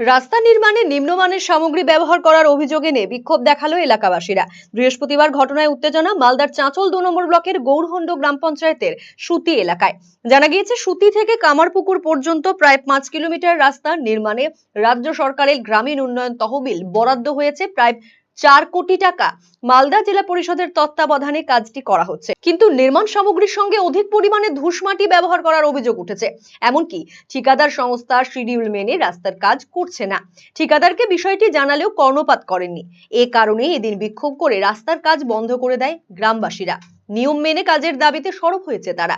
রাস্তা নির্মাণে নিম্নমানের সামগ্রী ব্যবহার করার অভিযোগ এনে বিক্ষোভ দেখাল এলাকাবাসীরা। বৃহস্পতিবার ঘটনায় উত্তেজনা মালদার চাঁচল দু নম্বর ব্লকের গৌরহন্ড গ্রাম পঞ্চায়েতের সুতি এলাকায়। জানা গিয়েছে, সুতি থেকে কামারপুকুর পর্যন্ত প্রায় পাঁচ কিলোমিটার রাস্তা নির্মাণে রাজ্য সরকারের গ্রামীণ উন্নয়ন তহবিল বরাদ্দ হয়েছে। প্রায় চার কোটি টাকা মালদা জেলা পরিষদের তত্ত্বাবধানে কাজটি করা হচ্ছে। কিন্তু নির্মাণ সামগ্রীর সঙ্গে অধিক পরিমাণে ধূসমাটি ব্যবহার করার অভিযোগ উঠেছে। এমনকি ঠিকাদার সংস্থা শিডিউল মেনে রাস্তার কাজ করছে না। ঠিকাদারকে বিষয়টি জানালেও কর্ণপাত করেননি। এ কারণে এদিন বিক্ষোভ করে রাস্তার কাজ বন্ধ করে দেয় গ্রামবাসীরা। নিয়ম মেনে কাজের দাবিতে সরব হয়েছে তারা।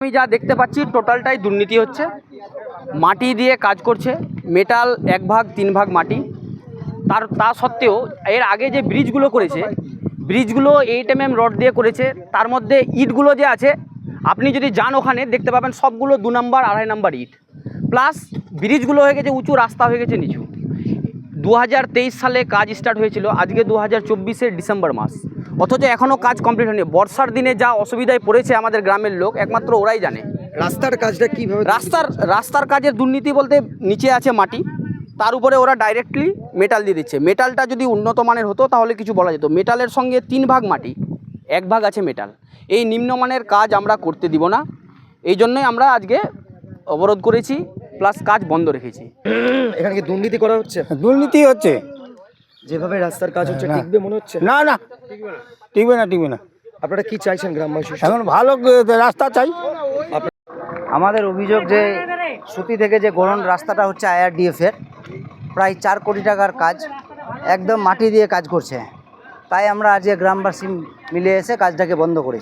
আমি যা দেখতে পাচ্ছি, টোটালটাই দুর্নীতি হচ্ছে। মাটি দিয়ে কাজ করছে। মেটাল এক ভাগ, তিন ভাগ মাটি। তার তা সত্ত্বেও এর আগে যে ব্রিজগুলো করেছে ব্রিজগুলো এইট এম এম রড দিয়ে করেছে তার মধ্যে ইটগুলো যে আছে আপনি যদি যান ওখানে দেখতে পাবেন সবগুলো দু নম্বর আড়াই নম্বর ইট। প্লাস ব্রিজগুলো হয়ে গেছে উঁচু রাস্তা হয়ে গেছে নিচু। দু হাজার তেইশ সালে কাজ স্টার্ট হয়েছিল আজকে দু হাজার ডিসেম্বর মাস। অথচ এখনও কাজ কমপ্লিট হয়নি। বর্ষার দিনে যা অসুবিধায় পড়েছে আমাদের গ্রামের লোক একমাত্র ওরাই জানে। রাস্তার কাজটা কীভাবে রাস্তার রাস্তার কাজের দুর্নীতি বলতে নিচে আছে মাটি তার উপরে ওরা ডাইরেক্টলি মেটাল দিয়ে দিচ্ছে। মেটালটা যদি উন্নত মানের হতো তাহলে কিছু বলা যেত। মেটালের সঙ্গে তিন ভাগ মাটি এক ভাগ আছে মেটাল এই নিম্নমানের কাজ আমরা করতে দিব না। এই জন্যই আমরা আজকে অবরোধ করেছি প্লাস কাজ বন্ধ রেখেছি। এখানে কি দুর্নীতি করা হচ্ছে? দুর্নীতি হচ্ছে। যেভাবে রাস্তার কাজ হচ্ছে না। টিকবে মনে হচ্ছে? না না। টিকবে না টিকবে না। আপনারা কি চাইছেন গ্রামবাসী এখন ভালো রাস্তা চাই। আমাদের অভিযোগ যে সুতি থেকে যে গরন রাস্তাটা হচ্ছে আইআরডিএফ এর। প্রায় চার কোটি টাকার কাজ একদম মাটি দিয়ে কাজ করছে। তাই আমরা আজকে গ্রামবাসী মিলে এসে কাজটাকে বন্ধ করেছি।